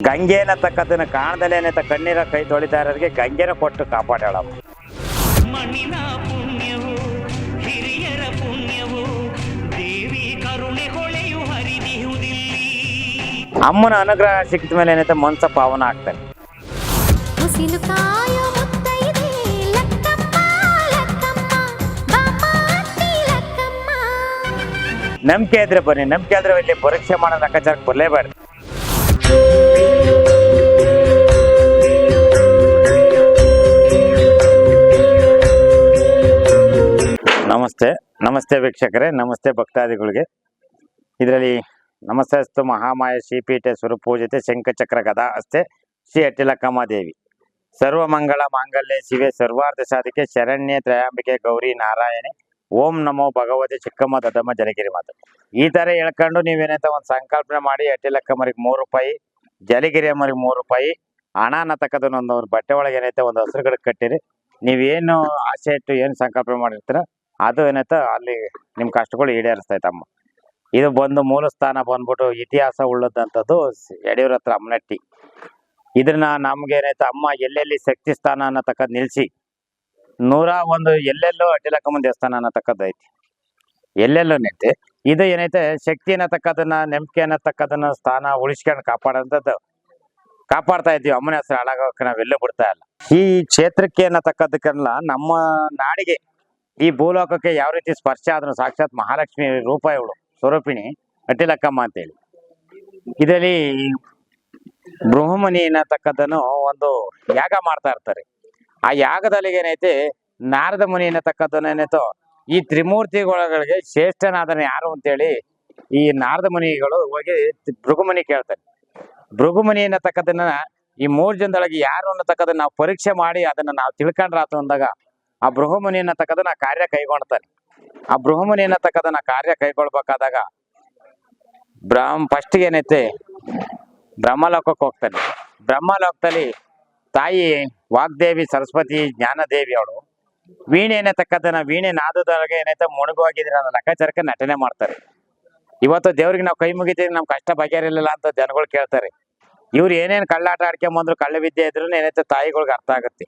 ಗಂಗೆ ಅನ್ನತಕ್ಕದನ್ನ ಕಾಣದಲ್ಲೇ ಏನಂತ ಕಣ್ಣೀರ ಕೈ ತೊಳಿತಾ ಇರೋರಿಗೆ ಗಂಗೆನ ಕೊಟ್ಟು ಕಾಪಾಡೋಣ ಮಣ್ಣಿನ ಪುಣ್ಯವು ಹಿರಿಯರ ಪುಣ್ಯವು ದೇವಿ ಕರುಣೆ ಹೊಳೆಯು ಹರಿದಿಹುದಿಲ್ಲಿ. ಅಮ್ಮನ ಅನುಗ್ರಹ ಸಿಕ್ಕಿದ ಮೇಲೆ ಏನೈತೆ ಮನ್ಸ ಪಾವನ ಆಗ್ತಾನೆ. ಮುಸಿಲು ಕಾಯೋ ಮುತ್ತೈದೆ ಲಕ್ಕಮ್ಮ ಲಕ್ಕಮ್ಮ ಬಾಮ ಅತ್ತಿ ಲಕ್ಕಮ್ಮ. ನಂಬಿಕೆ ಇದ್ರೆ ಬನ್ನಿ ನಂಬಿಕೆ ಆದ್ರೆ ಇಲ್ಲಿ ಪರೀಕ್ಷೆ ಮಾಡೋ ಲೆಕ್ಕಾಚಾರಕ್ಕೆ ಬರಲೇಬೇಡ ನಮಸ್ತೆ ನಮಸ್ತೆ ವೀಕ್ಷಕರೇ, ನಮಸ್ತೆ ಭಕ್ತಾದಿಗಳಿಗೆ. ಇದರಲ್ಲಿ ನಮಸ್ತೆ ಅಸ್ತು ಮಹಾಮಾಯ ಶ್ರೀಪೀಠ ಸ್ವರೂಪೂಜಿತೆ ಶಂಖಚಕ್ರ ಗದಾ ಅಸ್ತೆ ಶ್ರೀ ಅಟ್ಟಿಲಕ್ಕಮ್ಮ ದೇವಿ. ಸರ್ವಮಂಗಳ ಮಾಂಗಲ್ಯ ಶಿವೆ ಸರ್ವಾರ್ಥ ಸಾಧಿಕೆ ಶರಣ್ಯ ತ್ರಯಾಂಬಿಕೆ ಗೌರಿ ನಾರಾಯಣೆ. ಓಂ ನಮೋ ಭಗವತಿ ಚಿಕ್ಕಮ್ಮ ದದಮ್ಮ ಜಲಗಿರಿ ಮಾತು. ಈ ತರ ಹೇಳ್ಕೊಂಡು ನೀವೇನಂತ ಒಂದು ಸಂಕಲ್ಪನೆ ಮಾಡಿ ಅಟ್ಟಿಲಕ್ಕಮ್ಮರಿಗೆ ಮೂರು ರೂಪಾಯಿ ಜಲಗಿರಿ ಅಮ್ಮರಿಗೆ ಮೂರು ರೂಪಾಯಿ ಹಣ ತಕ್ಕದನ್ನೊಂದು ಬಟ್ಟೆ ಒಳಗೆ ಏನೈತೆ ಒಂದು ಹಸಿರುಗಳಿಗೆ ಕಟ್ಟಿರಿ. ನೀವೇನು ಆಸೆ ಇಟ್ಟು ಏನು ಸಂಕಲ್ಪ ಮಾಡಿರ್ತೀರ ಅದು ಏನೈತೆ ಅಲ್ಲಿ ನಿಮ್ಮ ಕಷ್ಟಗಳು ಈಡೇರಿಸ್ತೈತಮ್ಮ. ಇದು ಬಂದು ಮೂಲ ಸ್ಥಾನ ಬಂದ್ಬಿಟ್ಟು ಇತಿಹಾಸ ಉಳ್ಳದಂಥದ್ದು ಯಡಿಯೂರ ಹತ್ರ ಅಮ್ಮನಟ್ಟಿ. ಇದನ್ನ ನಮ್ಗೆ ಏನೈತೆ ಅಮ್ಮ ಎಲ್ಲೆಲ್ಲಿ ಶಕ್ತಿ ಸ್ಥಾನ ಅನ್ನತಕ್ಕದ್ ನಿಲ್ಸಿ, ನೂರ ಒಂದು ಎಲ್ಲೆಲ್ಲೋ ಅಡ್ಡಿಲಕ್ಕಮ್ಮನ ದೇವಸ್ಥಾನ ಅನ್ನತಕ್ಕದ್ದು ಐತಿ. ಎಲ್ಲೆಲ್ಲೋ ನಿಂತೆ ಇದು ಏನೈತೆ ಶಕ್ತಿ ಅನ್ನತಕ್ಕದನ್ನ ನಂಬಿಕೆ ಅನ್ನತಕ್ಕದನ್ನ ಸ್ಥಾನ ಉಳಿಸ್ಕೊಂಡು ಕಾಪಾಡೋಂಥದ್ದು. ಕಾಪಾಡ್ತಾ ಇದ್ದೀವಿ. ಅಮ್ಮನ ಹೆಸರು ಹಾಳಾಗೋಕೆ ನಾವೆಲ್ಲೂ ಬಿಡ್ತಾ ಇಲ್ಲ. ಈ ಕ್ಷೇತ್ರಕ್ಕೆ ಅನ್ನತಕ್ಕದಕ್ಕೆಲ್ಲ ನಮ್ಮ ನಾಡಿಗೆ ಈ ಭೂಲೋಕಕ್ಕೆ ಯಾವ ರೀತಿ ಸ್ಪರ್ಶ ಆದ್ರೂ ಸಾಕ್ಷಾತ್ ಮಹಾಲಕ್ಷ್ಮಿ ರೂಪ ಇವಳು, ಸ್ವರೂಪಿಣಿ ಅಂತ ಅಂತೇಳಿ. ಇದರಲ್ಲಿ ಬೃಹಮನಿ ಅನ್ನತಕ್ಕದ್ದನ್ನು ಒಂದು ಯಾಗ ಮಾಡ್ತಾ ಇರ್ತಾರೆ. ಆ ಯಾಗದಲ್ಲಿ ಏನೈತೆ, ನಾರದ ಮುನಿ ಅನ್ನತಕ್ಕದ್ದನ್ನು ಏನೈತೋ, ಈ ತ್ರಿಮೂರ್ತಿಗಳಿಗೆ ಶ್ರೇಷ್ಠನಾದನ ಯಾರು ಅಂತೇಳಿ ಈ ನಾರದ ಮುನಿಗಳು ಹೋಗಿ ಭೃಗುಮನಿ ಕೇಳ್ತಾರೆ. ಭೃಗುಮನಿ ಅನ್ನತಕ್ಕದನ್ನ ಈ ಮೂರ್ ಜನದೊಳಗೆ ಯಾರು ಅನ್ನತಕ್ಕದನ್ನ ನಾವು ಪರೀಕ್ಷೆ ಮಾಡಿ ಅದನ್ನ ನಾವು ತಿಳ್ಕೊಂಡ್ರಾತು ಅಂದಾಗ ಆ ಬೃಹಮುನಿ ಅನ್ನತಕ್ಕದನ್ನ ಕಾರ್ಯ ಕೈಗೊಳ್ತಾನೆ ಆ ಬೃಹಮುನಿ ಅನ್ನತಕ್ಕದನ್ನ ಕಾರ್ಯ ಕೈಗೊಳ್ಬೇಕಾದಾಗ ಬ್ರಹ್ಮ ಫಸ್ಟ್ ಏನೈತೆ? ಬ್ರಹ್ಮಲೋಕಕ್ಕೆ ಹೋಗ್ತಾನೆ. ಬ್ರಹ್ಮಲೋಕದಲ್ಲಿ ತಾಯಿ ವಾಗ್ದೇವಿ, ಸರಸ್ವತಿ, ಜ್ಞಾನದೇವಿ ಅವಳು ವೀಣೆ ಏನತಕ್ಕದನ್ನ ವೀಣೆ ನಾದದೊಳಗೆ ಏನೈತೆ? ಮುಣಗೋಗಿದ್ರೆ ಅನ್ನೋ ಲೆಕ್ಕಾಚಾರಕ್ಕೆ ನಟನೆ ಮಾಡ್ತಾರೆ. ಇವತ್ತು ದೇವ್ರಿಗೆ ನಾವು ಕೈ ಮುಗಿತೀವಿ ನಮ್ ಕಷ್ಟ ಬಗೆಹರಿಲಿಲ್ಲ ಅಂತ ಜನಗಳು ಕೇಳ್ತಾರೆ. ಇವ್ರು ಏನೇನ್ ಕಳ್ಳಾಟ ಆಡ್ಕೊಂಬಂದ್ರು, ಕಳ್ಳ ವಿದ್ಯೆ ಇದ್ರು ಏನೈತೆ? ತಾಯಿಗಳಿಗೆ ಅರ್ಥ ಆಗುತ್ತೆ.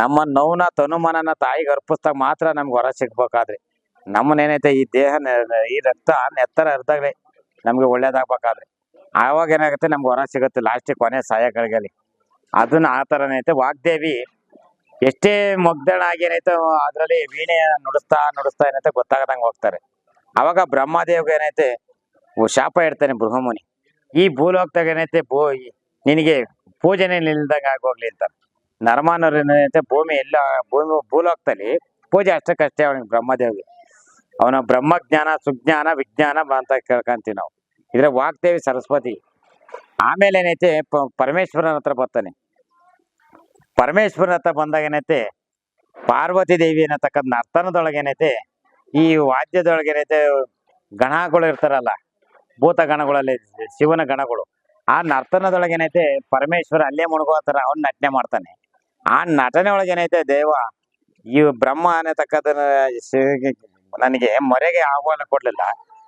ನಮ್ಮ ನೋವ್ನ ತನುಮನನ ತಾಯಿಗೆ ಅರ್ಪಿಸ್ದಾಗ ಮಾತ್ರ ನಮ್ಗೆ ಹೊರ ಸಿಗ್ಬೇಕಾದ್ರೆ. ನಮ್ಮನೇನೈತೆ ಈ ದೇಹ ಈ ರಕ್ತ ನೆತ್ತರ ಹರಿದಾಗಲೇ ನಮ್ಗೆ ಒಳ್ಳೇದಾಗ್ಬೇಕಾದ್ರೆ. ಆವಾಗ ಏನಾಗುತ್ತೆ, ನಮ್ಗೆ ಹೊರ ಸಿಗುತ್ತೆ ಲಾಸ್ಟಿಗೆ ಕೊನೆ ಸಾಯಗಳಿಗೆ ಅದನ್ನ ಆ ಥರನೇ ಐತೆ. ವಾಗ್ದೇವಿ ಎಷ್ಟೇ ಮುಗ್ಧಳಾಗಿ ಏನೈತೆ, ಅದರಲ್ಲಿ ವೀಣೆ ನುಡಿಸ್ತಾ ನುಡಿಸ್ತಾ ಏನೈತೆ ಗೊತ್ತಾಗದಂಗೆ ಹೋಗ್ತಾರೆ. ಅವಾಗ ಬ್ರಹ್ಮದೇವ್ಗೆ ಏನೈತೆ ಶಾಪ ಇಡ್ತಾನೆ ಬೃಹಮುನಿ ಈ ಭೂಲೋಕದಾಗ ಏನೈತೆ ಭೂ ನಿನಗೆ ಪೂಜೆನೇ ನಿಲ್ದಂಗೆ ಆಗೋಗ್ಲಿ ಅಂತ. ನರಮಾನವ್ರು ಏನೈತೆ ಭೂಮಿ ಎಲ್ಲ, ಭೂಮಿ ಭೂಲೋಕದಲ್ಲಿ ಪೂಜೆ ಅಷ್ಟಕ್ಕಷ್ಟೇ ಅವನಿಗೆ ಬ್ರಹ್ಮದೇವಿ. ಅವನ ಬ್ರಹ್ಮಜ್ಞಾನ ಸುಜ್ಞಾನ, ವಿಜ್ಞಾನ ಅಂತ ಕೇಳ್ಕೊಂತೀವಿ ನಾವು. ಇದ್ರೆ ವಾಗ್ದೇವಿ ಸರಸ್ವತಿ. ಆಮೇಲೆ ಏನೈತೆ ಪರಮೇಶ್ವರನ ಹತ್ರ ಬರ್ತಾನೆ. ಪರಮೇಶ್ವರನ ಹತ್ರ ಬಂದಾಗ ಏನೈತೆ, ಪಾರ್ವತಿ ದೇವಿ ಅನ್ನತಕ್ಕಂಥ ನರ್ತನದೊಳಗೆ ಏನೈತೆ, ಈ ವಾದ್ಯದೊಳಗೆ ಏನೈತೆ, ಗಣಗಳು ಇರ್ತಾರಲ್ಲ, ಭೂತ ಗಣಗಳಲ್ಲಿ, ಶಿವನ ಗಣಗಳು. ಆ ನರ್ತನದೊಳಗೆ ಏನೈತೆ, ಪರಮೇಶ್ವರ ಅಲ್ಲೇ ಮುಳುಗೋ ಥರ ಅವ್ನ ನಟನೆ ಮಾಡ್ತಾನೆ. ಆ ನಟನೆ ಒಳಗೆ ಏನೈತೆ ದೇವ ಈ ಬ್ರಹ್ಮ ಅನ್ನತಕ್ಕಂಥ ನನಗೆ ಮೊರೆಗೆ ಆಹ್ವಾನ ಕೊಡ್ಲಿಲ್ಲ.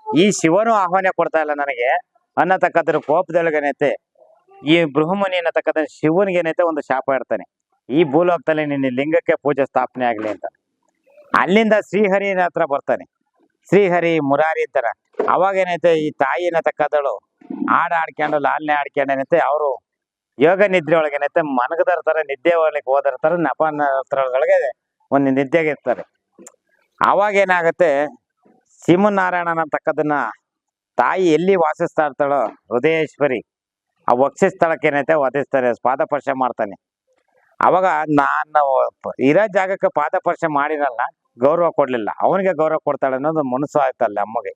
ಈ ಶಿವನು ಆಹ್ವಾನ ಕೊಡ್ತಾ ಇಲ್ಲ ನನಗೆ ಅನ್ನತಕ್ಕದ್ರ ಕೋಪದೊಳಗೆ ಏನೈತೆ? ಈ ಬೃಹಮುನಿ ಅನ್ನತಕ್ಕಂಥ ಶಿವನಿಗೆ ಏನೈತೆ ಒಂದು ಶಾಪ ಇರ್ತಾನೆ ಈ ಭೂಲೋಕದಲ್ಲಿ ನಿನ್ನ ಲಿಂಗಕ್ಕೆ ಪೂಜೆ ಸ್ಥಾಪನೆ ಆಗ್ಲಿ ಅಂತ. ಅಲ್ಲಿಂದ ಶ್ರೀಹರಿನ ಹತ್ರ ಬರ್ತಾನೆ. ಶ್ರೀಹರಿ ಮುರಾರಿ ಅಂತಾರ. ಅವಾಗ ಏನೈತೆ ಈ ತಾಯಿ ಅನ್ನತಕ್ಕದಳು ಹಾಡು ಆಡ್ಕೊಂಡು ಲಾಲ್ನೆ ಆಡ್ಕೊಂಡು ಏನೈತೆ, ಅವರು ಯೋಗ ನಿದ್ರೆ ಒಳಗೆ ಏನೈತೆ ಮನಗದರ ತರ, ನಿದ್ದೆ ಒಳಗೆ ಹೋದರ ತರ ನಪನೊಳಗೆ ಒಂದು ನಿದ್ದೆಗೆ ಇರ್ತಾರೆ. ಅವಾಗ ಏನಾಗುತ್ತೆ, ಸಿಂಹನಾರಾಯಣನ ತಕ್ಕದನ್ನ ತಾಯಿ ಎಲ್ಲಿ ವಾಸಿಸ್ತಾ ಇರ್ತಾಳೋ, ಹೃದಯೇಶ್ವರಿ, ಆ ವಕ್ಷಸ್ಥಳಕ್ಕೆ ಏನೈತೆ ವಧಿಸ್ತಾರೆ ಪಾದಪರ್ಶ ಮಾಡ್ತಾನೆ. ಅವಾಗ ನಾನು ಇರೋ ಜಾಗಕ್ಕೆ ಪಾದಪರ್ಶ ಮಾಡಿರಲ್ಲ, ಗೌರವ ಕೊಡ್ಲಿಲ್ಲ. ಅವನಿಗೆ ಗೌರವ ಕೊಡ್ತಾಳೆ ಅನ್ನೋದು ಮನಸ್ಸು ಆಯ್ತಲ್ಲ ಅಮ್ಮಗೆ.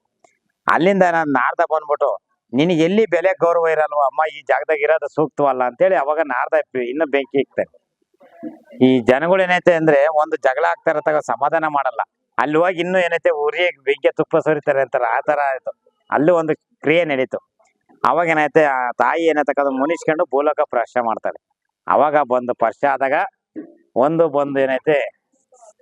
ಅಲ್ಲಿಂದ ನಾನು ನಾರ್ದ ಬಂದ್ಬಿಟ್ಟು ನಿನಗೆ ಎಲ್ಲಿ ಬೆಲೆ ಗೌರವ ಇರಲ್ವ ಅಮ್ಮ, ಈ ಜಾಗದಾಗ ಇರೋದು ಸೂಕ್ತವಲ್ಲ ಅಂತೇಳಿ ಅವಾಗ ನಾರ್ದ ಇನ್ನು ಬೆಂಕಿ ಇಕ್ತಾರೆ ಈ ಜನಗಳು ಏನೈತೆ ಅಂದ್ರೆ ಒಂದು ಜಗಳ ಆಗ್ತಾರ ತಗ ಸಮಾಧಾನ ಮಾಡಲ್ಲ. ಅಲ್ಲಿ ಹೋಗಿ ಇನ್ನೂ ಏನೈತೆ ಉರಿ ಬೆಂಕಿ ತುಪ್ಪ ಸುರಿತಾರೆ ಅಂತಾರ, ಆ ತರ ಆಯ್ತು. ಅಲ್ಲೂ ಒಂದು ಕ್ರಿಯೆ ನಡೀತು. ಅವಾಗ ಏನೈತೆ, ಆ ತಾಯಿ ಏನತಕ್ಕದ ಮುನಿಸ್ಕೊಂಡು ಭೂಲೋಕ ಪ್ರಶ್ನೆ ಮಾಡ್ತಾಳೆ. ಅವಾಗ ಬಂದು ಪರ್ಶ ಆದಾಗ ಒಂದು ಬಂದು ಏನೈತೆ,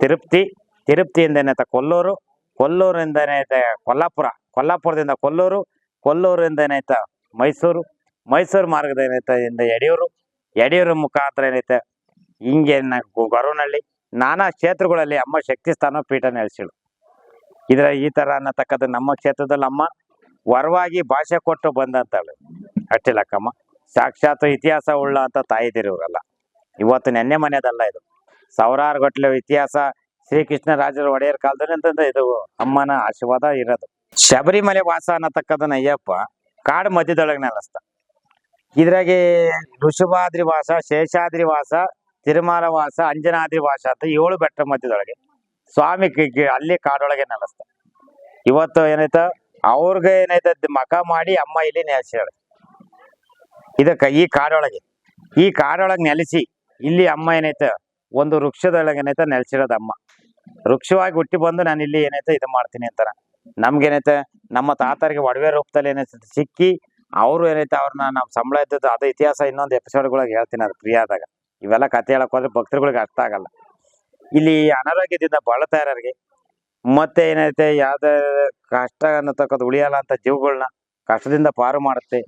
ತಿರುಪ್ತಿ, ತಿರುಪ್ತಿಯಿಂದ ಏನೈತೆ ಕೊಲ್ಲೂರು, ಕೊಲ್ಲೂರಿಂದ ಏನೈತೆ ಕೊಲ್ಲಾಪುರ, ಕೊಲ್ಲಾಪುರದಿಂದ ಕೊಲ್ಲೂರು ಕೊಲ್ಲೂರಿಂದ ಏನೈತೆ ಮೈಸೂರು. ಮೈಸೂರು ಮಾರ್ಗದ ಏನೈತೆ ಇಂದ ಯಡಿಯೂರು. ಯಡಿಯೂರು ಮುಖಾಂತರ ಏನೈತೆ ಹಿಂಗೆ ಗೊರವನಹಳ್ಳಿ ನಾನಾ ಕ್ಷೇತ್ರಗಳಲ್ಲಿ ಅಮ್ಮ ಶಕ್ತಿ ಸ್ಥಾನ ಪೀಠ ನೆಲೆಸಿಳು ಇದರ ಈ ತರ ಅನ್ನತಕ್ಕದ್ದು ನಮ್ಮ ಕ್ಷೇತ್ರದಲ್ಲಿ ಅಮ್ಮ ವರವಾಗಿ ಭಾಷೆ ಕೊಟ್ಟು ಬಂದಂತಾಳೆ ಅಟ್ಟಿಲಕ್ಕಮ್ಮ. ಸಾಕ್ಷಾತ್ ಇತಿಹಾಸ ಉಳ್ಳ ಅಂತ ತಾಯಿದಿರು ಇವರೆಲ್ಲ. ಇವತ್ತು ನೆನ್ನೆ ಮನೆಯದಲ್ಲ ಇದು. ಸಾವಿರಾರು ಗಟ್ಟಲೆ ಇತಿಹಾಸ ಶ್ರೀಕೃಷ್ಣ ರಾಜರ ಒಡೆಯರ್ ಕಾಲದಲ್ಲಿ ಅಂತಂದ್ರೆ ಇದು ಅಮ್ಮನ ಆಶೀರ್ವಾದ ಇರೋದು. ಶಬರಿಮಲೆ ವಾಸ ಅನ್ನತಕ್ಕದನ್ನ ಅಯ್ಯಪ್ಪ ಕಾಡು ಮಧ್ಯದೊಳಗೆ ನೆಲೆಸ್ತ ಇದ್ರಾಗೆ ಋಷಭಾದ್ರಿ ವಾಸ, ಶೇಷಾದ್ರಿ ವಾಸ, ತಿರುಮಲ ವಾಸ, ಅಂಜನಾದ್ರಿ ವಾಸ ಅಂತ ಏಳು ಬೆಟ್ಟ ಮಧ್ಯದೊಳಗೆ ಸ್ವಾಮಿ ಅಲ್ಲಿ ಕಾಡೊಳಗೆ ನೆಲೆಸ್ತ. ಇವತ್ತು ಏನೈತ ಅವ್ರಿಗೆ ಏನೈತೆ ಮಕ ಮಾಡಿ ಅಮ್ಮ ಇಲ್ಲಿ ನೆಲೆಸ್ಯಾಳ. ಇದಕ್ಕ ಈ ಕಾಡೊಳಗೆ ಈ ಕಾಡೊಳಗೆ ನೆಲೆಸಿ ಇಲ್ಲಿ ಅಮ್ಮ ಏನೈತೆ ಒಂದು ವೃಕ್ಷದೊಳಗೆ ಏನೈತೆ ನೆಲೆಸಿರೋದು ಅಮ್ಮ. ವೃಕ್ಷವಾಗಿ ಹುಟ್ಟಿ ಬಂದು ನಾನು ಇಲ್ಲಿ ಏನೈತೆ ಇದು ಮಾಡ್ತೀನಿ ಅಂತಾರ. ನಮ್ಗೇನೈತೆ, ನಮ್ಮ ತಾತರಿಗೆ ಒಡವೆ ರೂಪದಲ್ಲಿ ಏನೈತೆ, ಸಿಕ್ಕಿ ಅವರು ಏನೈತೆ, ಅವ್ರನ್ನ ನಾವು ಸಂಬಳ ಇದ್ದದ್ದು ಅದು ಇತಿಹಾಸ ಇನ್ನೊಂದು ಎಪಿಸೋಡ್ಗಳಿಗೆ ಹೇಳ್ತೀನಿ ಅದು ಫ್ರೀ ಆದಾಗ. ಇವೆಲ್ಲ ಕತೆ ಹೇಳಕ್ ಹೋದ್ರೆ ಭಕ್ತರುಗಳಿಗೆ ಅರ್ಥ ಆಗಲ್ಲ. ಇಲ್ಲಿ ಅನಾರೋಗ್ಯದಿಂದ ಬಳಲ್ತಾ ಇರೋರಿಗೆ ಮತ್ತೆ ಏನೈತೆ, ಯಾವ್ದೇ ಕಷ್ಟ ಅನ್ನತಕ್ಕದ್ದು ಉಳಿಯಲ್ಲ ಅಂತ ಜೀವಗಳನ್ನ ಕಷ್ಟದಿಂದ ಪಾರು ಮಾಡುತ್ತೆ.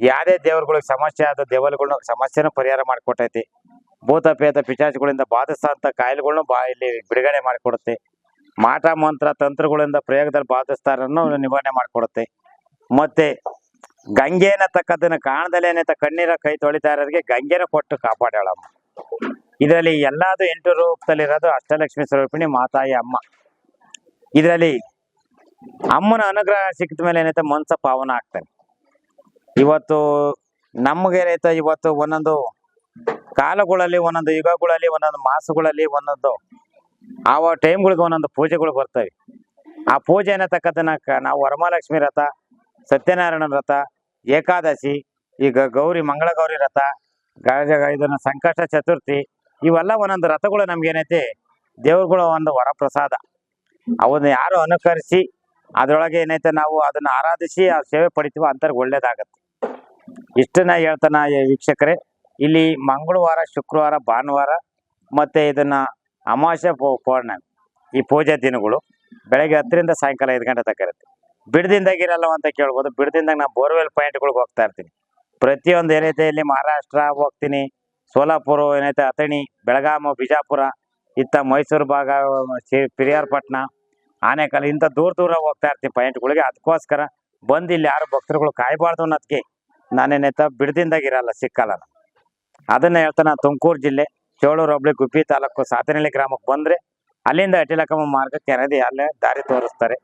ಯಾವ್ದೇ ದೇವರುಗಳಿಗೆ ಸಮಸ್ಯೆ ಆದ ದೇವರುಗಳ್ನ ಸಮಸ್ಯೆನೂ ಪರಿಹಾರ ಮಾಡಿಕೊಟ್ಟೈತಿ. ಭೂತ ಪೇತ ಪಿಚಾಚಿಗಳಿಂದ ಅಂತ ಕಾಯಿಲೆಗಳ್ನು ಬಾ ಇಲ್ಲಿ ಬಿಡುಗಡೆ ಮಾಡಿಕೊಡುತ್ತೆ. ಮಾಟ, ಮಂತ್ರ, ತಂತ್ರಗಳಿಂದ ಪ್ರಯೋಗದಲ್ಲಿ ಬಾಧಿಸ್ತಾರನ್ನು ನಿವಾರಣೆ ಮಾಡಿಕೊಡುತ್ತೆ. ಮತ್ತೆ ಗಂಗೆ ಅನ್ನತಕ್ಕದ್ದನ್ನ ಕಾಣದಲ್ಲೇ ಏನೈತೆ ಕಣ್ಣೀರ ಕೈ ತೊಳಿತಾ ಇರೋರಿಗೆ ಗಂಗೆನ ಕೊಟ್ಟು ಕಾಪಾಡ್ಯಾಳಮ್ಮ. ಇದರಲ್ಲಿ ಎಲ್ಲಾದು ಎಂಟು ರೂಪದಲ್ಲಿರೋದು ಅಷ್ಟಲಕ್ಷ್ಮಿ ಸ್ವರೂಪಿಣಿ ಮಾತಾಯಿ ಅಮ್ಮ. ಇದರಲ್ಲಿ ಅಮ್ಮನ ಅನುಗ್ರಹ ಸಿಕ್ಕಿದ ಮೇಲೆ ಏನೈತೆ ಮನ್ಸ ಪಾವನ ಆಗ್ತಾನೆ. ಇವತ್ತು ನಮ್ಗೆ ಇವತ್ತು ಒಂದೊಂದು ಕಾಲಗಳಲ್ಲಿ, ಒಂದೊಂದು ಯುಗಗಳಲ್ಲಿ, ಒಂದೊಂದು ಮಾಸಗಳಲ್ಲಿ, ಒಂದೊಂದು ಆವ ಟೈಮ್ಗಳಿಗೆ ಒಂದೊಂದು ಪೂಜೆಗಳು ಬರ್ತವೆ. ಆ ಪೂಜೆ ಅನ್ನತಕ್ಕದ್ದನ್ನ ಕ- ನಾವು ವರಮಹಾಲಕ್ಷ್ಮಿ ರಥ ಸತ್ಯನಾರಾಯಣ ರಥ ಏಕಾದಶಿ, ಈಗ ಗೌರಿ ಮಂಗಳ ಗೌರಿ ರಥ ಇದನ್ನ ಸಂಕಷ್ಟ ಚತುರ್ಥಿ, ಇವೆಲ್ಲ ಒಂದೊಂದು ರಥಗಳು ನಮ್ಗೆ ಏನೈತಿ, ದೇವ್ರಗಳ ಒಂದು ವರಪ್ರಸಾದ. ಅವನ್ನ ಯಾರು ಅನುಕರಿಸಿ, ಅದರೊಳಗೆ ಏನೈತೆ ನಾವು ಅದನ್ನ ಆರಾಧಿಸಿ, ಆ ಸೇವೆ ಪಡಿತೀವೋ ಅಂತವ್ರಿಗೆ ಒಳ್ಳೇದಾಗತ್ತೆ. ಇಷ್ಟನ್ನ ಹೇಳ್ತಾನ ವೀಕ್ಷಕರೇ. ಇಲ್ಲಿ ಮಂಗಳವಾರ, ಶುಕ್ರವಾರ, ಭಾನುವಾರ, ಮತ್ತೆ ಇದನ್ನ ಅಮಾವಾಸ್ಯೆ ಪೌರ್ಣಮಿ, ಈ ಪೂಜೆ ದಿನಗಳು ಬೆಳಗ್ಗೆ ಹತ್ತರಿಂದ ಸಾಯಂಕಾಲ ಐದು ಗಂಟೆ ತನಕ ಇರುತ್ತೆ. ಬಿಡದಿಂದಾಗ ಇರಲ್ಲ ಅಂತ ಕೇಳ್ಬೋದು. ಬಿಡದಿಂದಾಗ ನಾನು ಬೋರ್ವೆಲ್ ಪಾಯಿಂಟ್ಗಳಿಗೆ ಹೋಗ್ತಾ ಇರ್ತೀನಿ. ಪ್ರತಿಯೊಂದು ಏನೈತೆ ಇಲ್ಲಿ ಮಹಾರಾಷ್ಟ್ರ ಹೋಗ್ತೀನಿ. ಸೋಲಾಪುರ ಏನೈತೆ ಅಥಣಿ, ಬೆಳಗಾಮ, ಬಿಜಾಪುರ, ಇತ್ತ ಮೈಸೂರು ಭಾಗ ಪಿರಿಯಾರ್ಪಟ್ನ ಆನೆಕಲ್, ಇಂಥ ದೂರ ದೂರ ಹೋಗ್ತಾ ಇರ್ತೀನಿ ಪಾಯಿಂಟ್ಗಳಿಗೆ. ಅದಕ್ಕೋಸ್ಕರ ಬಂದು ಇಲ್ಲಿ ಯಾರು ಭಕ್ತರುಗಳು ಕಾಯಬಾರ್ದು ಅನ್ನೋದಕ್ಕೆ ನಾನೇನೈತ ಬಿಡದಿಂದಾಗಿರಲ್ಲ ಸಿಕ್ಕಲ್ಲ ನಾನು. ಅದನ್ನ ಹೇಳ್ತಾನೆ ತುಮಕೂರು ಜಿಲ್ಲೆ. ಚೋಳೂರು ಹೋಬಳಿ ಗುಬ್ಬಿ ತಾಲೂಕು ಸಾತನಹಳ್ಳಿ ಗ್ರಾಮಕ್ಕೆ ಬಂದ್ರೆ ಅಲ್ಲಿಂದ ಅಟಿಲಕಮ್ಮ ಮಾರ್ಗಕ್ಕೆ ಕೆನದಿ ಅಲ್ಲೇ ದಾರಿ ತೋರಿಸ್ತಾರೆ.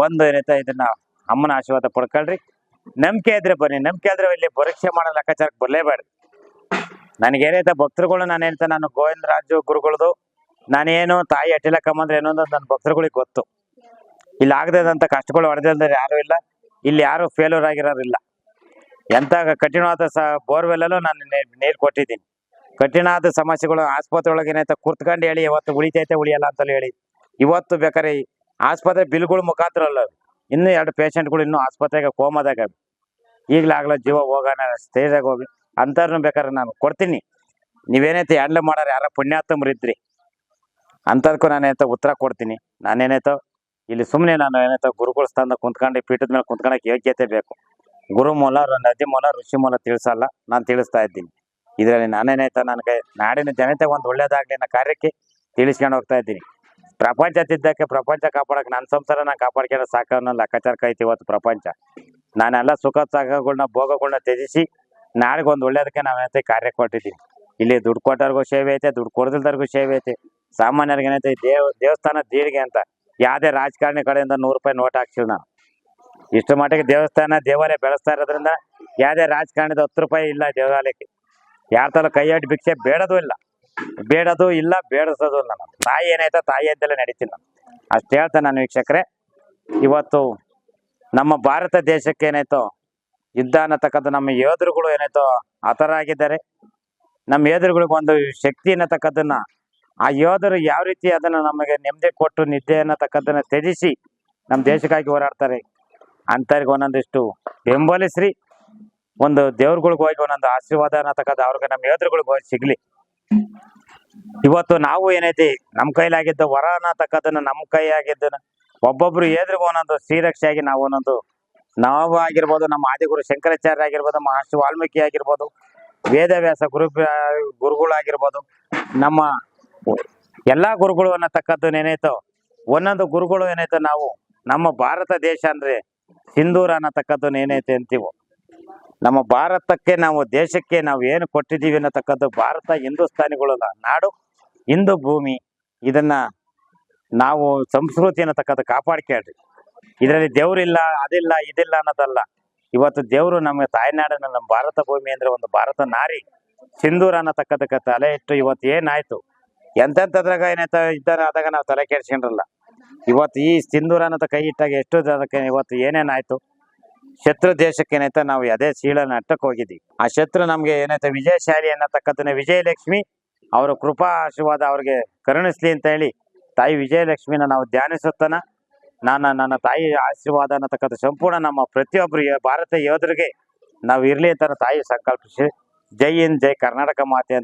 ಬಂದು ಏನೈತೆ, ಇದನ್ನ ಅಮ್ಮನ ಆಶೀರ್ವಾದ ಪಡ್ಕೊಳ್ರಿ. ನಂಬಿಕೆ ಇದ್ರೆ ಬನ್ನಿ. ನಂಬಿಕೆ ಆದ್ರೆ ಇಲ್ಲಿ ಪರೀಕ್ಷೆ ಮಾಡೋ ಲೆಕ್ಕಾಚಾರಕ್ಕೆ ನನಗೆ ಏನೈತೆ, ಭಕ್ತರುಗಳು, ನಾನು ಹೇಳ್ತಾ ನಾನು ಗೋವಿಂದರಾಜು ಗುರುಗಳದು, ನಾನೇನು ತಾಯಿ ಅಟಿಲಕಮ್ಮ ಅಂದ್ರೆ ಏನೋ ನನ್ನ ಭಕ್ತರುಗಳಿಗೆ ಗೊತ್ತು. ಇಲ್ಲಿ ಆಗದಂತ ಕಷ್ಟಗಳು ಹೊಡೆದಿಲ್ಲದ್ರೆ ಯಾರು ಇಲ್ಲ. ಇಲ್ಲಿ ಯಾರು ಫೇಲ್ಯೂರ್ ಆಗಿರೋರು ಇಲ್ಲ. ಎಂತ ಕಠಿಣವಾದ ಸ ಬೋರ್ವೆಲ್ಲೂ ನಾನು ನೀರು ಕೊಟ್ಟಿದ್ದೀನಿ. ಕಠಿಣವಾದ ಸಮಸ್ಯೆಗಳು ಆಸ್ಪತ್ರೆ ಒಳಗೆ ಏನೈತೆ ಕುರ್ತ್ಕೊಂಡು ಹೇಳಿ, ಇವತ್ತು ಉಳಿತೈತೆ, ಉಳಿಯಲ್ಲ ಅಂತ ಹೇಳಿ. ಇವತ್ತು ಬೇಕಾರೆ ಆಸ್ಪತ್ರೆ ಬಿಲ್ಗಳ ಮುಖಾಂತರ ಅಲ್ಲ. ಇನ್ನೂ ಎರಡು ಪೇಷಂಟ್ಗಳು ಇನ್ನೂ ಆಸ್ಪತ್ರೆಗೆ ಕೋಮದಾಗ ಈಗಲಾಗಲ ಜೀವ ಹೋಗೋಣ ಸ್ಟೇಜಾಗ ಹೋಗಿ, ಅಂಥವ್ರನ್ನ ಬೇಕಾದ್ರೆ ನಾನು ಕೊಡ್ತೀನಿ. ನೀವೇನೈತೆ ಹ್ಯಾಂಡ್ಲ್ ಮಾಡೋರು, ಯಾರ ಪುಣ್ಯಾತ್ಮರು ಇದ್ರಿ. ಅಂಥದ್ಕೂ ನಾನು ಉತ್ತರ ಕೊಡ್ತೀನಿ. ನಾನೇನೈತೋ ಇಲ್ಲಿ ಸುಮ್ಮನೆ ನಾನು ಏನೈತೆ ಗುರುಗಳ ಸ್ಥಾನ ಕುಂತ್ಕೊಂಡು, ಪೀಠದ ಮೇಲೆ ಕುಂತ್ಕೊಳಕ್ಕೆ ಯೋಗ್ಯತೆ ಬೇಕು. ಗುರು ಮೂಲ ನದಿ ಮೂಲ, ಋಷಿ ಮೂಲ ತಿಳಿಸಲ್ಲ. ನಾನು ತಿಳಿಸ್ತಾ ಇದ್ದೀನಿ. ಇದರಲ್ಲಿ ನಾನೇನೈತೆ ನನಗೆ ನಾಡಿನ ಜನತೆ ಒಂದು ಒಳ್ಳೇದಾಗಲಿ ಅನ್ನೋ ಕಾರ್ಯಕ್ಕೆ ತಿಳಿಸ್ಕೊಂಡು ಹೋಗ್ತಾ ಇದ್ದೀನಿ. ಪ್ರಪಂಚ ತಿದ್ದಕ್ಕೆ ಪ್ರಪಂಚ ಕಾಪಾಡಕ್ಕೆ ನನ್ನ ಸಂಸಾರ ನಾನು ಕಾಪಾಡ್ಕೊಂಡು ಸಾಕು ಅನ್ನೋ ಲೆಕ್ಕಾಚಾರಕ್ಕೆ ಐತಿ ಇವತ್ತು ಪ್ರಪಂಚ. ನಾನೆಲ್ಲ ಸುಖ ಸಾಗಗಳನ್ನ ಭೋಗಗಳನ್ನ ತ್ಯಜಿಸಿ ನಾಡಿಗೆ ಒಂದು ಒಳ್ಳೇದಕ್ಕೆ ನಾವೇನೈತೆ ಕಾರ್ಯ ಕೊಟ್ಟಿದ್ದೀನಿ. ಇಲ್ಲಿ ದುಡ್ಡು ಕೊಟ್ಟವ್ರಿಗೂ ಸೇವೆ ಐತೆ, ದುಡ್ಡು ಕೊಡದಿಲ್ದವ್ರಿಗೂ ಸೇವೆ ಐತೆ. ಸಾಮಾನ್ಯರಿಗೆ ಏನೈತೆ ದೇವ, ದೇವಸ್ಥಾನ ದೀಡಿಗೆ ಅಂತ ಯಾವುದೇ ರಾಜಕಾರಣಿ ಕಡೆಯಿಂದ ನೂರು ರೂಪಾಯಿ ನೋಟ್ ಹಾಕ್ಸಿಲ್ಲ ನಾನು. ಇಷ್ಟು ಮಟ್ಟಿಗೆ ದೇವಸ್ಥಾನ ದೇವಾಲಯ ಬೆಳೆಸ್ತಾ ಇರೋದ್ರಿಂದ ಯಾವುದೇ ರಾಜಕಾರಣದ ಹತ್ತು ರೂಪಾಯಿ ಇಲ್ಲ ದೇವಾಲಯಕ್ಕೆ. ಯಾರ ತಲ ಕೈ ಅಡ್ಡಿ ಭಿಕ್ಷೆ ಬೇಡದು ಇಲ್ಲ. ಬೇಡದು ಇಲ್ಲ, ಬೇಡಸೋದು ಇಲ್ಲ ನಾನು ತಾಯಿ ಏನಾಯ್ತೋ ತಾಯಿ ಅಂತಲೇ ನಡೀತಿಲ್ಲ ಅಷ್ಟು ಹೇಳ್ತೇನೆ ನಾನು ವೀಕ್ಷಕರೇ. ಇವತ್ತು ನಮ್ಮ ಭಾರತ ದೇಶಕ್ಕೆ ಏನಾಯ್ತೋ ಯುದ್ಧ ಅನ್ನತಕ್ಕಂಥ ನಮ್ಮ ಯೋಧರುಗಳು ಏನಾಯ್ತೋ ಹತರಾಗಿದ್ದಾರೆ. ನಮ್ಮ ಯೋಧರುಗಳಿಗೆ ಒಂದು ಶಕ್ತಿ ಅನ್ನತಕ್ಕದನ್ನ ಆ ಯೋಧರು ಯಾವ ರೀತಿ ಅದನ್ನ ನಮಗೆ ನೆಮ್ಮದಿ ಕೊಟ್ಟು ನಿದ್ದೆ ಅನ್ನತಕ್ಕದನ್ನ ತ್ಯಜಿಸಿ ನಮ್ಮ ದೇಶಕ್ಕಾಗಿ ಹೋರಾಡ್ತಾರೆ. ಅಂಥವ್ರಿಗೆ ಒಂದೊಂದಿಷ್ಟು ಬೆಂಬಲಿಸ್ರಿ. ಒಂದು ದೇವ್ರಗಳಿಗೆ ಹೋಗಿ ಒಂದೊಂದು ಆಶೀರ್ವಾದ ಅನ್ನತಕ್ಕಂಥ ಅವ್ರಿಗೆ ನಮ್ಮ ಯೋಧರುಗಳಿಗೆ ಹೋಗಿ ಸಿಗ್ಲಿ. ಇವತ್ತು ನಾವು ಏನೈತಿ, ನಮ್ಮ ಕೈಲಾಗಿದ್ದ ವರ ಅನ್ನತಕ್ಕದ್ದನ್ನ ನಮ್ಮ ಕೈ ಆಗಿದ್ದನ್ನ ಒಬ್ಬೊಬ್ರು ಏದ್ರಿಗೆ ಒಂದೊಂದು ಶ್ರೀರಕ್ಷೆಯಾಗಿ ನಾವು ಒಂದೊಂದು ನಾವು ಆಗಿರ್ಬೋದು, ನಮ್ಮ ಆದಿಗುರು ಶಂಕರಾಚಾರ್ಯ ಆಗಿರ್ಬೋದು ಮಹರ್ಷಿ ವಾಲ್ಮೀಕಿ ಆಗಿರ್ಬೋದು, ವೇದವ್ಯಾಸ ಗುರು, ಗುರುಗಳಾಗಿರ್ಬೋದು, ನಮ್ಮ ಎಲ್ಲಾ ಗುರುಗಳು ಅನ್ನತಕ್ಕದ್ದು ಏನಾಯ್ತು, ಒಂದೊಂದು ಗುರುಗಳು ಏನಾಯ್ತು ನಾವು ನಮ್ಮ ಭಾರತ ದೇಶ ಅಂದ್ರೆ ಸಿಂಧೂರ ಅನ್ನತಕ್ಕದ್ದು ಏನೈತೆ ಅಂತೀವೋ. ನಮ್ಮ ಭಾರತಕ್ಕೆ ನಾವು ದೇಶಕ್ಕೆ ನಾವು ಏನು ಕೊಟ್ಟಿದ್ದೀವಿ ಅನ್ನತಕ್ಕಂಥ ಭಾರತ ಹಿಂದೂಸ್ತಾನಿಗಳ ನಾಡು, ಹಿಂದೂ ಭೂಮಿ, ಇದನ್ನ ನಾವು ಸಂಸ್ಕೃತಿ ಅನ್ನತಕ್ಕಂಥ ಕಾಪಾಡ್ಕೇಳ್ರಿ ಇದರಲ್ಲಿ ದೇವ್ರಿಲ್ಲ, ಅದಿಲ್ಲ, ಇದಿಲ್ಲ ಅನ್ನೋದಲ್ಲ. ಇವತ್ತು ದೇವರು ನಮ್ಮ ತಾಯ್ನಾಡನ್ನ ನಮ್ಮ ಭಾರತ ಭೂಮಿ ಅಂದ್ರೆ ಒಂದು ಭಾರತ ನಾರಿ. ಸಿಂಧೂರ ಅನ್ನತಕ್ಕದಕ್ಕೆ ತಲೆ ಇಟ್ಟು ಇವತ್ತು ಏನಾಯ್ತು? ಎಂತೆಂಥದ್ರಾಗ ಏನಾಯ್ತು? ಇದ್ದಾರೆ ಆದಾಗ ನಾವು ತಲೆ ಕೆಡ್ಸ್ಕೊಂಡ್ರಲ್ಲ. ಇವತ್ತು ಈ ಸಿಂಧೂರ ಅನ್ನೋದ ಕೈ ಇಟ್ಟಾಗ ಎಷ್ಟು ಅದಕ್ಕೆ ಇವತ್ತು ಏನೇನಾಯ್ತು? ಶತ್ರು ದೇಶಕ್ಕೆ ಏನೈತೆ ನಾವು ಅದೇ ಸೀಳನ ನಾಟಕ್ಕೆ ಹೋಗಿದ್ವಿ ಆ ಶತ್ರು ನಮ್ಗೆ ಏನಾಯ್ತು? ವಿಜಯಶಾಲಿ ಅನ್ನತಕ್ಕಂಥ ವಿಜಯಲಕ್ಷ್ಮಿ. ಅವರ ಕೃಪಾ ಆಶೀರ್ವಾದ ಅವ್ರಿಗೆ ಕರುಣಿಸ್ಲಿ ಅಂತ ಹೇಳಿ ತಾಯಿ ವಿಜಯಲಕ್ಷ್ಮಿನ ನಾವು ಧ್ಯಾನಿಸುತ್ತಾನ. ನಾನು ನನ್ನ ತಾಯಿ ಆಶೀರ್ವಾದ ಅನ್ನತಕ್ಕಂಥ ಸಂಪೂರ್ಣ ನಮ್ಮ ಪ್ರತಿಯೊಬ್ಬರು ಭಾರತ ಯೋಧರಿಗೆ ನಾವು ಇರ್ಲಿ ಅಂತ ತಾಯಿ ಸಂಕಲ್ಪಿಸಿ ಜೈ ಹಿಂದ್, ಜೈ ಕರ್ನಾಟಕ ಮಾತೆ